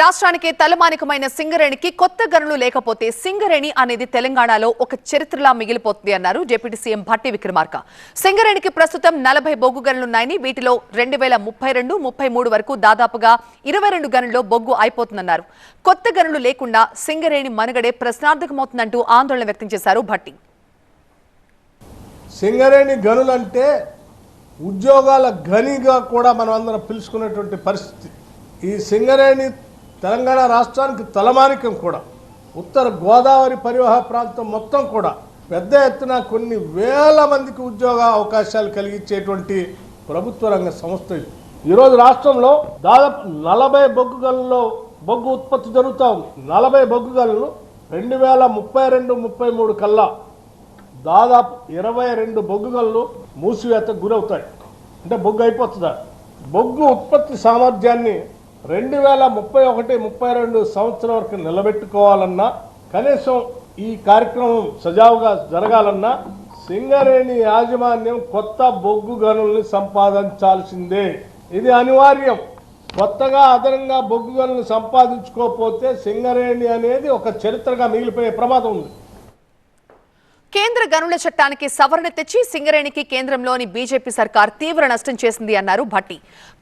రాష్ట్రానికి తలమానికమైన సింగరేణికి కొత్త గనులు లేకపోతే సింగరేణి అనేది తెలంగాణలో ఒక చరిత్రలా మిగిలిపోతుంది అన్నారు డిప్యూటీ సీఎం భట్టి విక్రమార్క. సింగరేణికి ప్రస్తుతం నలభై బొగ్గు గనులున్నాయని వీటిలో రెండు వేల ముప్పై రెండు ముప్పై మూడు వరకు దాదాపుగా ఇరవై రెండు గనుల్లో బొగ్గు అయిపోతుందన్నారు. కొత్త గనులు లేకుండా సింగరేణి మనుగడే ప్రశ్నార్థకమవుతుందంటూ ఆందోళన వ్యక్తం చేశారు భట్టి. సింగరేణి గనులంటే ఉద్యోగాల గనిగా కూడా మనం అందరం పిలుచుకునేటువంటి పరిస్థితి. ఈ సింగరేణి తెలంగాణ రాష్ట్రానికి తలమానికం కూడా. ఉత్తర గోదావరి పరివాహ ప్రాంతం మొత్తం కూడా పెద్ద ఎత్తున కొన్ని వేల మందికి ఉద్యోగ అవకాశాలు కలిగించేటువంటి ప్రభుత్వ రంగ సంస్థ ఇది. ఈరోజు రాష్ట్రంలో దాదాపు నలభై బొగ్గు గనుల్లో బొగ్గు ఉత్పత్తి జరుగుతూ ఉంది. నలభై బొగ్గు గనులు రెండు వేల ముప్పై రెండు ముప్పై మూడు కల్లా దాదాపు ఇరవై రెండు బొగ్గుగళ్ళు మూసివేతకు గురవుతాయి. అంటే బొగ్గు అయిపోతుందా? బొగ్గు ఉత్పత్తి సామర్థ్యాన్ని రెండు వేల ముప్పై ఒకటి ముప్పై రెండు సంవత్సరం వరకు నిలబెట్టుకోవాలన్నా కనీసం ఈ కార్యక్రమం సజావుగా జరగాలన్నా సింగరేణి యాజమాన్యం కొత్త బొగ్గు గనుల్ని సంపాదించాల్సిందే. ఇది అనివార్యం. కొత్తగా అదనంగా బొగ్గు గనులను సంపాదించుకోకపోతే సింగరేణి అనేది ఒక చరిత్రగా మిగిలిపోయే ప్రమాదం ఉంది. కేంద్ర గనుల చట్టానికి సవరణ తెచ్చి సింగరేణికి కేంద్రంలోని బీజేపీ సర్కార్ తీవ్ర నష్టం చేసింది అన్నారు భట్టి.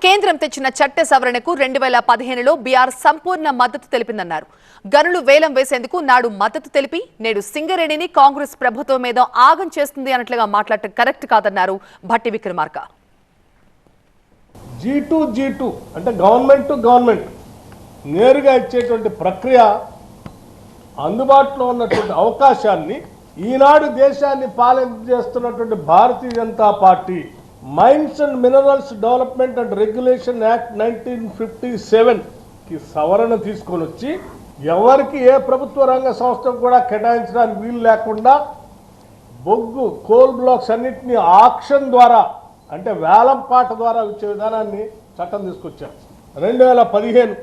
కేంద్రం తెచ్చిన చట్ట సవరణకు రెండు వేల పదిహేనులో బీఆర్ సంపూర్ణ మద్దతు తెలిపిందన్నారు. గనులు వేలం వేసేందుకు నాడు మద్దతు తెలిపి నేడు సింగరేణిని కాంగ్రెస్ ప్రభుత్వం మీద ఆగం చేస్తుంది అన్నట్లుగా మాట్లాడటం కరెక్ట్ కాదన్నారు Bhatti Vikramarka. G to G to అంటే గవర్నమెంట్ టు గవర్నమెంట్ నేరుగా ఇచ్చేటువంటి ప్రక్రియ అందుబాటులో ఉన్నటువంటి అవకాశాన్ని ఈనాడు దేశాన్ని పాలన చేస్తున్నటువంటి Bharatiya Janata Party Mines and Minerals Development and Regulation Act nineteen fifty సెవెన్కి సవరణ తీసుకొని వచ్చి ఎవరికి ఏ ప్రభుత్వ రంగ సంస్థకు కూడా కేటాయించడానికి వీలు లేకుండా బొగ్గు కోల్ బ్లాక్స్ అన్నింటినీ ఆక్షన్ ద్వారా అంటే వేలం పాట ద్వారా ఇచ్చే విధానాన్ని చట్టం తీసుకొచ్చారు. రెండు వేల పదిహేను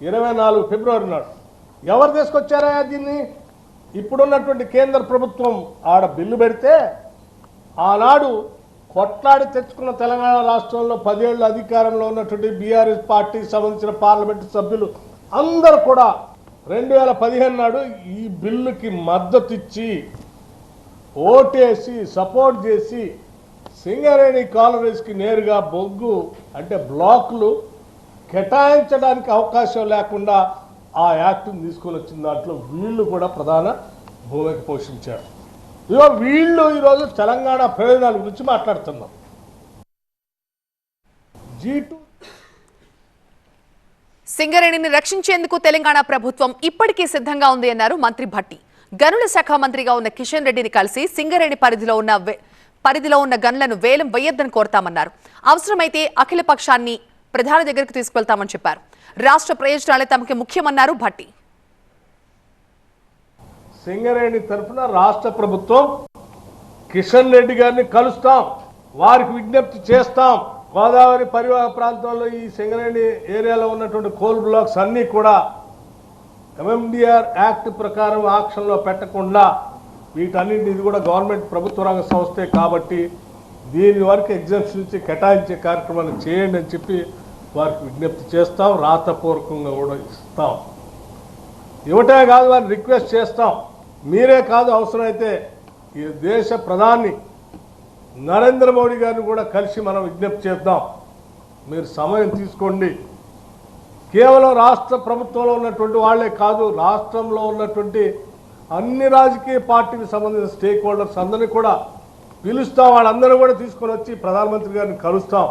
ఇరవై నాలుగు ఫిబ్రవరి నాడు. ఎవరు తీసుకొచ్చారా దీన్ని? ఇప్పుడున్నటువంటి కేంద్ర ప్రభుత్వం ఆడ బిల్లు పెడితే ఆనాడు కొట్లాడి తెచ్చుకున్న తెలంగాణ రాష్ట్రంలో పదేళ్ళు అధికారంలో ఉన్నటువంటి బీఆర్ఎస్ పార్టీకి సంబంధించిన పార్లమెంటు సభ్యులు అందరూ కూడా రెండు వేల పదిహేను నాడు ఈ బిల్లుకి మద్దతు ఇచ్చి ఓటేసి సపోర్ట్ చేసి సింగరేణి కాలనీస్కి నేరుగా బొగ్గు అంటే బ్లాక్లు కేటాయించడానికి అవకాశం లేకుండా ఆ యాక్ట్ని తీసుకొని వచ్చిన దాంట్లో వీళ్ళు కూడా ప్రధాన భూమిక పోషించారు. ఇదో వీళ్ళు ఈరోజు తెలంగాణ ప్రయోజనాల గురించి మాట్లాడుతున్నాం. జీ టూ సింగరేణిని రక్షించేందుకు తెలంగాణ ప్రభుత్వం ఇప్పటికీ సిద్ధంగా ఉంది అన్నారు మంత్రి భట్టి. గనుల శాఖ మంత్రిగా ఉన్న కిషన్ రెడ్డిని కలిసి సింగరేణి పరిధిలో ఉన్న వే- పరిధిలో ఉన్న గనులను వేలం వేయొద్దని కోరతామన్నారు. అవసరమైతే అఖిల పక్షాన్ని ప్రధాని దగ్గరికి తీసుకెళ్తామని చెప్పారు. రాష్ట్ర ప్రయోజనాలే తమకి ముఖ్యమన్నారు భట్టి. సింగరేణి తరఫున రాష్ట్ర ప్రభుత్వం కిషన్ రెడ్డి గారిని కలుస్తాం. వారికి విజ్ఞప్తి చేస్తాం. గోదావరి పరివాహ ప్రాంతంలో ఈ సింగరేణి ఏరియాలో ఉన్నటువంటి కోల్ బ్లాక్స్ అన్నీ కూడా ఎంఎండిఆర్ యాక్ట్ ప్రకారం ఆక్షన్లో పెట్టకుండా వీటన్నింటిది కూడా గవర్నమెంట్ ప్రభుత్వ రంగ సంస్థే కాబట్టి దీని వరకు ఎగ్జామ్స్ నుంచి కేటాయించే కార్యక్రమాలు చేయండి అని చెప్పి వారికి విజ్ఞప్తి చేస్తాం. రాతపూర్వకంగా కూడా ఇస్తాం. ఇవ్వటే కాదు వారిని రిక్వెస్ట్ చేస్తాం. మీరే కాదు అవసరమైతే ఈ దేశ ప్రధాని నరేంద్ర మోడీ గారిని కూడా కలిసి మనం విజ్ఞప్తి చేద్దాం. మీరు సమయం తీసుకోండి. కేవలం రాష్ట్ర ప్రభుత్వంలో ఉన్నటువంటి వాళ్ళే కాదు రాష్ట్రంలో ఉన్నటువంటి అన్ని రాజకీయ పార్టీకి సంబంధించిన స్టేక్ హోల్డర్స్ అందరినీ కూడా పిలుస్తాం వాళ్ళందరూ కూడా తీసుకొని వచ్చి ప్రధానమంత్రి గారిని కలుస్తాం.